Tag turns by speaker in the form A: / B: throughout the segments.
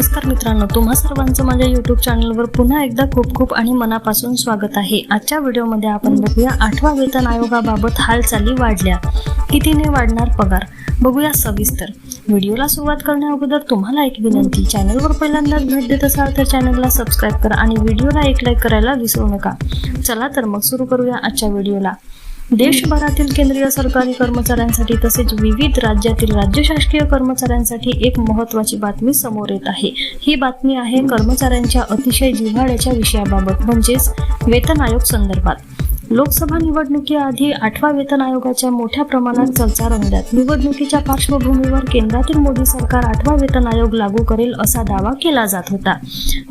A: नमस्कार मित्रांनो तुम्हा सर्वांचं माझ्या यूट्यूब चॅनलवर पुन्हा एकदा खूप खूप आणि मनापासून स्वागत आहे. आजच्या व्हिडिओमध्ये आपण बघूया आठवा वेतन आयोगाबाबत हालचाली वाढल्या. कितीने वाढणार पगार? बघूया सविस्तर. व्हिडिओला सुरुवात करण्या अगोदर तुम्हाला एक विनंती चॅनलवर पहिल्यांदाच भेट देत असाल तर चॅनलला सबस्क्राईब करा आणि व्हिडिओला एक लाईक करायला विसरू नका. चला तर मग सुरू करूया आजच्या व्हिडिओला. देशभरातील केंद्रीय सरकारी कर्मचाऱ्यांसाठी तसेच विविध राज्यातील राज्य शासकीय कर्मचाऱ्यांसाठी एक महत्त्वाची बातमी समोर येत आहे. ही बातमी आहे कर्मचाऱ्यांच्या अतिशय जिव्हाळ्याच्या विषयाबाबत म्हणजेच वेतन आयोग संदर्भात. लोकसभा निवडणुकीआधी आठवा वेतन आयोगाच्या मोठ्या प्रमाणात चर्चा रंगल्यात. निवडणुकीच्या पार्श्वभूमीवर केंद्रातील मोदी सरकार आठवा वेतन आयोग लागू करेल असा दावा केला जात होता.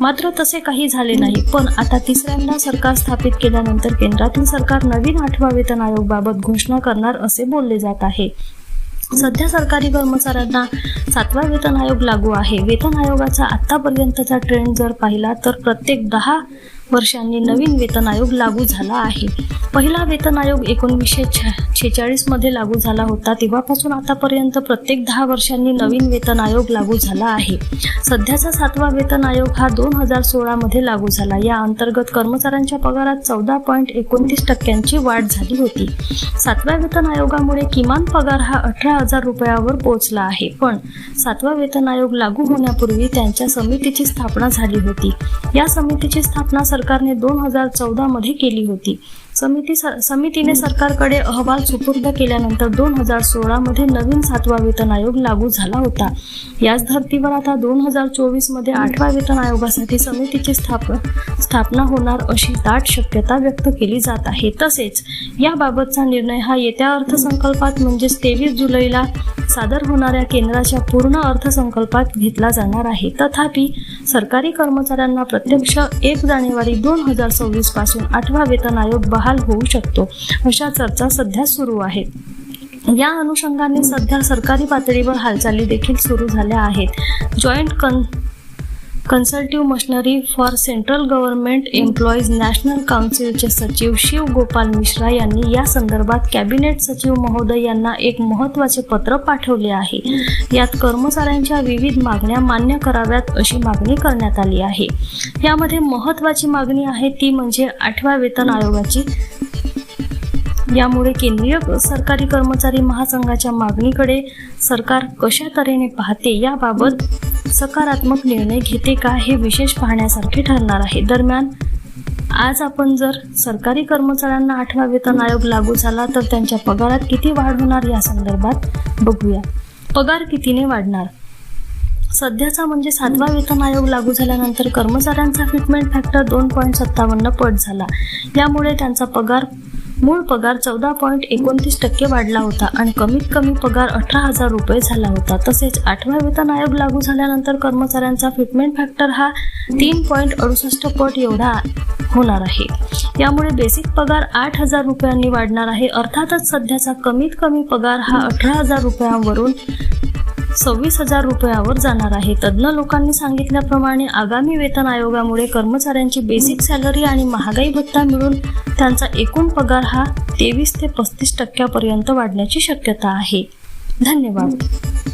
A: मात्र तसे काही झाले नाही पण आता तिसऱ्यांदा सरकार स्थापित केल्यानंतर केंद्रातील सरकार नवीन आठवा वेतन आयोग बाबत घोषणा करणार असे बोलले जात आहे. सध्या सरकारी कर्मचाऱ्यांना सातवा वेतन आयोग लागू आहे. वेतन आयोगाचा आतापर्यंतचा ट्रेंड जर पाहिला तर प्रत्येक दहा वर्षांनी नवीन वेतन आयोग लागू झाला आहे. पहिला वेतन आयोग एकोणीसशे छेचाळीसमध्ये लागू झाला होता. तेव्हापासून आतापर्यंत प्रत्येक दहा वर्षांनी नवीन वेतन आयोग लागू झाला आहे. सध्याचा सातवा वेतन आयोग हा दोन हजार सोळा मध्ये लागू झाला. या अंतर्गत कर्मचाऱ्यांच्या पगारात चौदा पॉईंट एकोणतीस टक्क्यांची वाढ झाली होती. सातव्या वेतन आयोगामुळे किमान पगार हा अठरा हजार रुपयावर पोहोचला आहे. पण सातवा वेतन आयोग लागू होण्यापूर्वी त्यांच्या समितीची स्थापना झाली होती. या समितीची स्थापना सरकारने दोन हजार चौदामध्ये केली होती. समिती समितीने सरकारकडे अहवाल सुपूर्द केल्यानंतर दोन हजार सोळा मध्ये नवीन सातवा वेतन आयोग लागू झाला होता. याच धर्तीवर आता दोन हजार चोवीसमध्ये आठव्या वेतन आयोगासाठी समितीची स्थाप स्थापना होणार अशी दाट शक्यता व्यक्त केली जात आहे. तसेच याबाबतचा निर्णय हा येत्या अर्थसंकल्पात म्हणजेच तेवीस जुलैला सादर होणाऱ्या केंद्राच्या पूर्ण अर्थसंकल्पात घेतला जाणार आहे. तथापि सरकारी कर्मचाऱ्यांना प्रत्यक्ष एक जानेवारी दोन हजार सव्वीसपासून आठवा वेतन आयोग बहाल होऊ शकतो अशा चर्चा सध्या सुरू आहेत या अनुषंगाने सध्या सरकारी पातळीवर हालचाली देखील सुरू झाल्या आहेत. Joint con consultative machinery for central government employees national काउन्सिलचे सचिव शिव गोपाल मिश्रा यांनी या संदर्भात कॅबिनेट सचिव महोदय यांना एक महत्त्वाचे पत्र पाठवले आहे. यात कर्मचाऱ्यांच्या विविध मागण्या मान्य कराव्यात अशी मागणी करण्यात आली आहे. यामध्ये महत्त्वाची मागणी आहे ती म्हणजे आठव्या वेतन आयोगाची. यामुळे केंद्रीय सरकारी कर्मचारी महासंघाच्या मागणीकडे सरकार कशा तऱ्हेने पाहते याबाबत सकारात्मक निर्णय घेते का हे विशेष पाहण्यासारखे ठरणार आहे. दरम्यान आज आपण जर सरकारी कर्मचाऱ्यांना आठवा वेतन आयोग लागू झाला तर त्यांच्या पगारात किती वाढ होणार या संदर्भात बघूया. पगार कितीने वाढणार? सध्याचा म्हणजे सातवा वेतन आयोग लागू झाल्यानंतर कर्मचाऱ्यांचा फिटमेंट फॅक्टर दोन पॉईंट सत्तावन्न पट झाला. यामुळे त्यांचा पगार मूळ पगार चौदा पॉईंट एकोणतीस टक्के वाढला होता आणि कमीत कमी पगार अठरा हजार रुपये झाला होता. तसेच आठवा वेतन आयोग लागू झाल्यानंतर कर्मचाऱ्यांचा फिटमेंट फॅक्टर हा तीन पॉईंट अडुसष्ट पट एवढा होणार आहे. यामुळे बेसिक पगार आठ हजार रुपयांनी वाढणार आहे. अर्थातच सध्याचा कमीत कमी पगार हा अठरा हजार रुपयांवरून सव्वीस हजार रुपयावर जाणार आहे. तज्ज्ञ लोकांनी सांगितल्याप्रमाणे आगामी वेतन आयोगामुळे कर्मचाऱ्यांची बेसिक सॅलरी आणि महागाई भत्ता मिळून त्यांचा एकूण पगार हा तेवीस ते पस्तीस टक्क्यापर्यंत वाढण्याची शक्यता आहे. धन्यवाद.